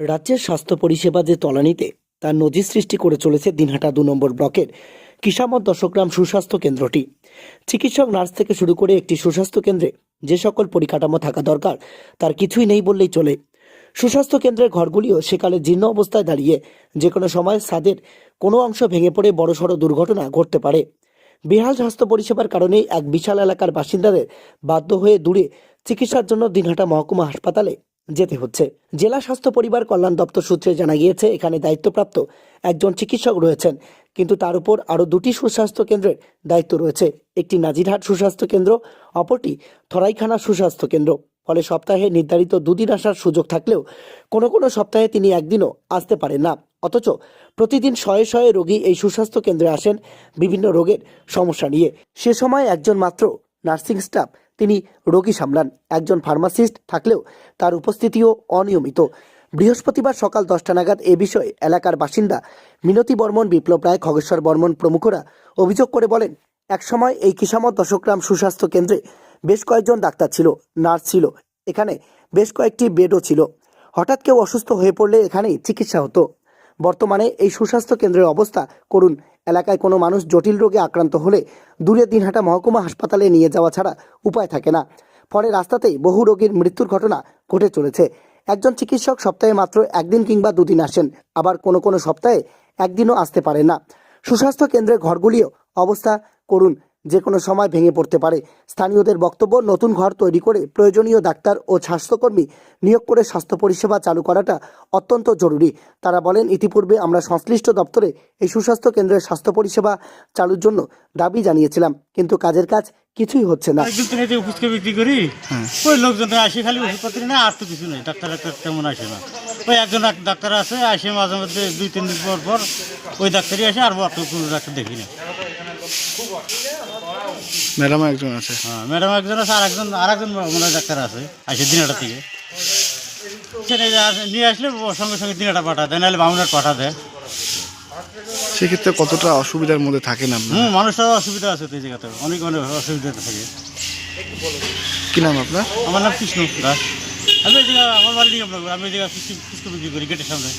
রাজ্যের স্বাস্থ্য পরিষেবা যে তলানিতে তার নজির সৃষ্টি করে চলেছে দিনহাটা দু নম্বর ব্লকের কিসামত দশগ্রাম সুস্বাস্থ্য কেন্দ্রটি। চিকিৎসক, নার্স থেকে শুরু করে একটি সুস্বাস্থ্য কেন্দ্রে যে সকল পরিকাঠামো থাকা দরকার, তার কিছুই নেই বললেই চলে। সুস্বাস্থ্য কেন্দ্রের ঘরগুলিও সেকালে জীর্ণ অবস্থায় দাঁড়িয়ে যে কোনো সময় ছাদের কোনো অংশ ভেঙে পড়ে বড়সড় দুর্ঘটনা ঘটতে পারে। বেহাল স্বাস্থ্য পরিষেবার কারণে এক বিশাল এলাকার বাসিন্দাদের বাধ্য হয়ে দূরে চিকিৎসার জন্য দিনহাটা মহকুমা হাসপাতালে যেতে হচ্ছে। জেলা স্বাস্থ্য পরিবার কল্যাণ দপ্তর সূত্রে জানা গিয়েছে, এখানে দায়িত্বপ্রাপ্ত একজন চিকিৎসক রয়েছেন, কিন্তু তার উপর আরও দুটি সুস্বাস্থ্য কেন্দ্রের দায়িত্ব রয়েছে। একটি নাজিরহাট সুস্বাস্থ্য কেন্দ্র, অপরটি থরাইখানা সুস্বাস্থ্য কেন্দ্র। ফলে সপ্তাহে নির্ধারিত দুদিন আসার সুযোগ থাকলেও কোনো কোনো সপ্তাহে তিনি একদিনও আসতে পারেন না। অথচ প্রতিদিন শয়ে শয়ে রোগী এই সুস্বাস্থ্য কেন্দ্রে আসেন বিভিন্ন রোগের সমস্যা নিয়ে। সে সময় একজন মাত্র নার্সিং স্টাফ, তিনি রোগী সামলান। একজন ফার্মাসিস্ট থাকলেও তার উপস্থিতিও অনিয়মিত। বৃহস্পতিবার সকাল দশটা নাগাদ এ বিষয়ে এলাকার বাসিন্দা মিনতি বর্মন, বিপ্লব রায়, খগেশ্বর বর্মন প্রমুখরা অভিযোগ করে বলেন, একসময় এই কিসামত দশগ্রাম সুস্বাস্থ্য কেন্দ্রে বেশ কয়েকজন ডাক্তার ছিল, নার্স ছিল। এখানে বেশ কয়েকটি বেডও ছিল। হঠাৎ কেউ অসুস্থ হয়ে পড়লে এখানেই চিকিৎসা হতো। বর্তমানে এই সুস্বাস্থ্য কেন্দ্রের অবস্থা করুন এলাকায় কোনো মানুষ জটিল রোগে আক্রান্ত হলে দূরে দিনহাটা মহকুমা হাসপাতালে নিয়ে যাওয়া ছাড়া উপায় থাকে না। ফলে রাস্তাতেই বহু রোগীর মৃত্যুর ঘটনা ঘটে চলেছে। একজন চিকিৎসক সপ্তাহে মাত্র একদিন কিংবা দুদিন আসেন। আবার কোনো কোনো সপ্তাহে একদিনও আসতে পারে না। সুস্বাস্থ্য কেন্দ্রের ঘরগুলিও অবস্থা করুন। যে কোনো সময় ভেঙে পড়তে পারে। স্থানীয়দের বক্তব্য নতুন ঘর তৈরি করে প্রয়োজনীয় ডাক্তার ও স্বাস্থ্যকর্মী নিয়োগ করে স্বাস্থ্য পরিষেবা চালু করাটা অত্যন্ত জরুরি। তারা বলেন ইতিপূর্বে আমরা সংশ্লিষ্ট দপ্তরে এই সুস্বাস্থ্য কেন্দ্রের স্বাস্থ্য পরিষেবা চালুর জন্য দাবি জানিয়েছিলাম কিন্তু কাজের কাজ কিছুই হচ্ছে না। একদিন থেকে যে ফুচকা বিক্রি করি ওই লোকজন আসে খালি ওষুধপত্র না আর তো কিছু নেই। ডাক্তার ডাক্তার তেমন আসে না। ওই একজন ডাক্তার আছে আসে মাঝে মধ্যে দুই তিন দিন পর পর ওই ডাক্তারই আসে আর অত কোনো ডাক্তার দেখি না। ম্যাডাম একজন আছে। হ্যাঁ ম্যাডাম একজন আছে আর একজন আর একজন মনে ডাক্তার আছে আসে দিনাটা থেকে। সেটা নিয়ে আসলে সঙ্গে সঙ্গে দিনাটা পাঠা দেয় নাহলে বামুনার পাঠা দেয়। সেক্ষেত্রে কতটা অসুবিধার মধ্যে থাকেন আপনি হুম মানুষটার অসুবিধা আছে তো এই জায়গাতে অনেক অনেক অসুবিধা থাকে। কি নাম আপনার? আমার নাম কৃষ্ণ দাস। আমি এই জায়গা আমার বাড়ি নিয়ে আমি এই ফুচকা ফুচকা বিক্রি করি গেটের সামনে।